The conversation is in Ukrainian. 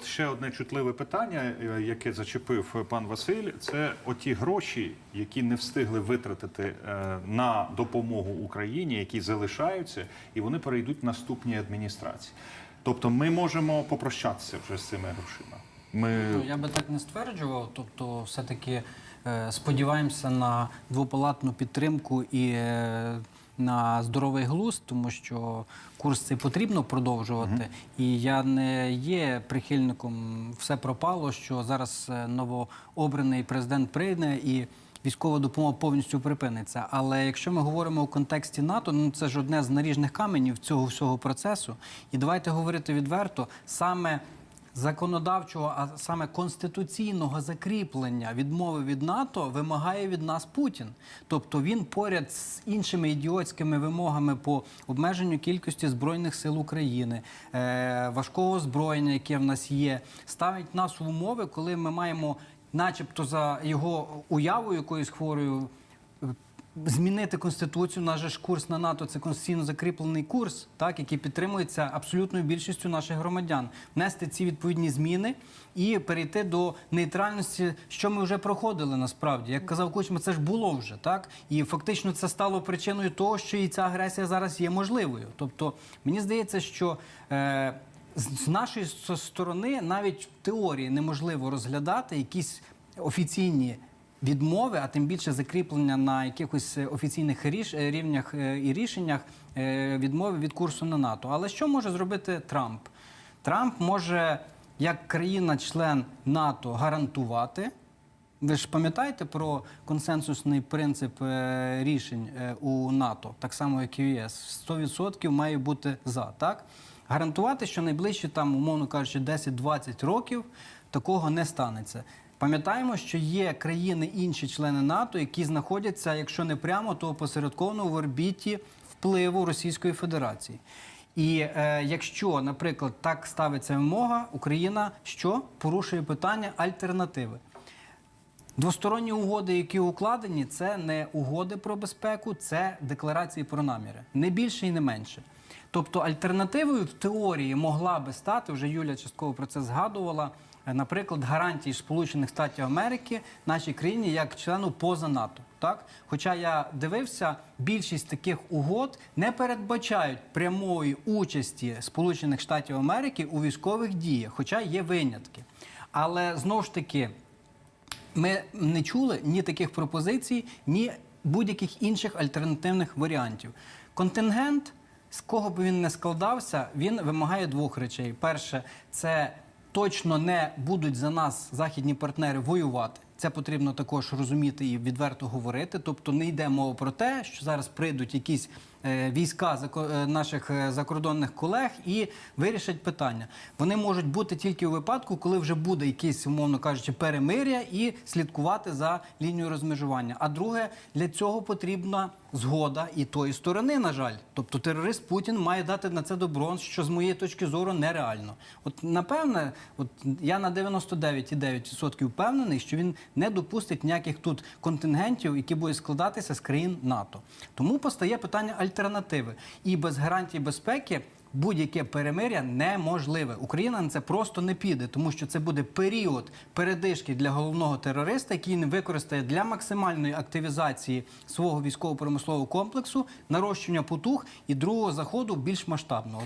от ще одне чутливе питання, е, яке зачепив пан Василь, це оті гроші, які не встигли витратити е, на допомогу Україні, які залишаються, і вони перейдуть в наступні адміністрації. Тобто, ми можемо попрощатися вже з цими грошима. Ми Ну, я би так не стверджував. Тобто, все-таки е, сподіваємося на двопалатну підтримку і е, на здоровий глузд, тому що курс цей потрібно продовжувати. І я не є прихильником все пропало, що зараз е, новообраний президент прийде і. Військова допомога повністю припиниться. Але якщо ми говоримо у контексті НАТО, ну це ж одне з наріжних каменів цього всього процесу. І давайте говорити відверто, саме законодавчого, а саме конституційного закріплення відмови від НАТО вимагає від нас Путін. Тобто він поряд з іншими ідіотськими вимогами по обмеженню кількості збройних сил України, е, важкого озброєння, яке в нас є, ставить нас в умови, коли ми маємо, начебто, за його уявою якоюсь хворою. Змінити конституцію, наш ж курс на НАТО це конституційно закріплений курс, так який підтримується абсолютною більшістю наших громадян. Внести ці відповідні зміни і перейти до нейтральності, що ми вже проходили насправді. Як казав Кучма, це ж було вже так, і фактично це стало причиною того, що і ця агресія зараз є можливою. Тобто, мені здається, що е, з нашої сторони навіть в теорії неможливо розглядати якісь офіційні відмови, а тим більше закріплення на якихось е, офіційних ріш, е, рівнях е, і рішеннях відмови від курсу на НАТО. Але що може зробити Трамп? Трамп може, як країна-член НАТО, гарантувати. Ви ж пам'ятаєте про консенсусний принцип рішень у НАТО, так само як і в ЄС. 100% має бути за, так? Гарантувати, що найближчі, там, умовно кажучи, 10-20 років такого не станеться. Пам'ятаємо, що є країни, інші члени НАТО, які знаходяться, якщо не прямо, то опосередковано в орбіті впливу Російської Федерації. І е, якщо, наприклад, так ставиться вимога, Україна що порушує питання альтернативи. Двосторонні угоди, які укладені, це не угоди про безпеку, це декларації про наміри. Не більше і не менше. Тобто альтернативою в теорії могла би стати, вже Юля частково про це згадувала, е, наприклад, гарантії Сполучених Штатів Америки нашій країні як члену поза НАТО. Так? Хоча я дивився, більшість таких угод не передбачають прямої участі Сполучених Штатів Америки у військових діях, хоча є винятки. Але знову ж таки, ми не чули ні таких пропозицій, ні будь-яких інших альтернативних варіантів. Контингент, з кого б він не складався, він вимагає двох речей: перше, це точно не будуть за нас західні партнери воювати. Це потрібно також розуміти і відверто говорити. Тобто не йде мова про те, що зараз прийдуть якісь війська зако- е, наших е, закордонних колег і вирішать питання. Вони можуть бути тільки у випадку, коли вже буде якесь, умовно кажучи, перемиря і слідкувати за лінією розмежування. А друге, для цього потрібна згода і тої сторони, на жаль. Тобто терорист Путін має дати на це добро, що з моєї точки зору нереально. От напевне, от я на 99,9% впевнений, що він не допустить ніяких тут контингентів, які будуть складатися з країн НАТО. Тому постає питання альтернативи. І без гарантій безпеки будь-яке перемиря неможливе. Україна на це просто не піде, тому що це буде період передишки для головного терориста, який не використає для максимальної активізації свого військово-промислового комплексу, нарощення потуг і другого заходу більш масштабного.